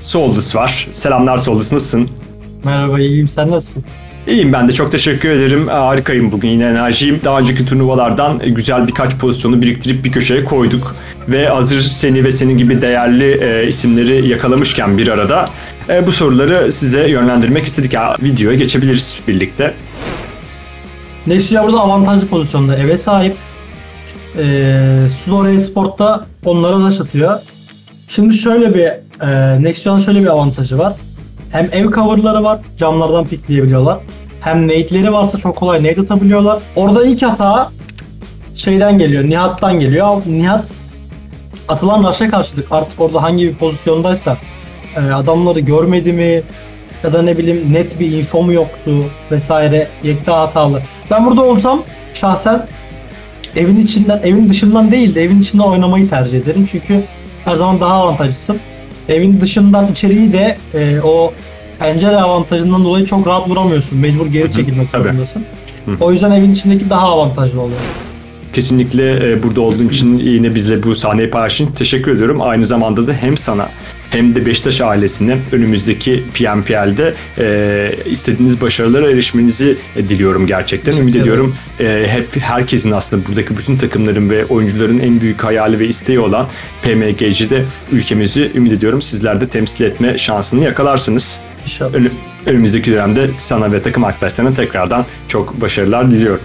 Soldus var. Selamlar Soldus nasılsın? Merhaba iyiyim sen nasılsın? İyiyim ben de çok teşekkür ederim. Harikayım bugün yine enerjiyim. Daha önceki turnuvalardan güzel birkaç pozisyonu biriktirip bir köşeye koyduk. Ve hazır seni ve senin gibi değerli e, isimleri yakalamışken bir arada e, bu soruları size yönlendirmek istedik. Ya, videoya geçebiliriz birlikte. Nexia burada avantajlı pozisyonda eve sahip. Ee, Sudor Esport'ta onlara da atıyor. Şimdi şöyle bir e, Nexion'un şöyle bir avantajı var. Hem ev coverları var, camlardan pikleyebiliyorlar. Hem nade'leri varsa çok kolay nade atabiliyorlar. Orada ilk hata şeyden geliyor, Nihat'tan geliyor. Nihat atılan rush'a karşılık artık orada hangi bir pozisyondaysa e, adamları görmedi mi ya da ne bileyim net bir info mu yoktu vesaire yekta hatalı. Ben burada olsam şahsen evin içinden, evin dışından değil de evin içinden oynamayı tercih ederim. Çünkü her zaman daha avantajlısın. Evin dışından içeriği de e, o pencere avantajından dolayı çok rahat vuramıyorsun. Mecbur geri çekilmek zorundasın. O yüzden evin içindeki daha avantajlı oluyor. Kesinlikle e, burada olduğun için yine bizle bu sahneyi paylaştın. Teşekkür ediyorum. Aynı zamanda da hem sana hem de Beşiktaş ailesine önümüzdeki PMPL'de e, istediğiniz başarılara erişmenizi e, diliyorum gerçekten. Ümit ediyorum e, hep herkesin aslında buradaki bütün takımların ve oyuncuların en büyük hayali ve isteği olan PMG'de ülkemizi ümit ediyorum sizler de temsil etme şansını yakalarsınız. İnşallah. Önü- önümüzdeki dönemde sana ve takım arkadaşlarına tekrardan çok başarılar diliyorum.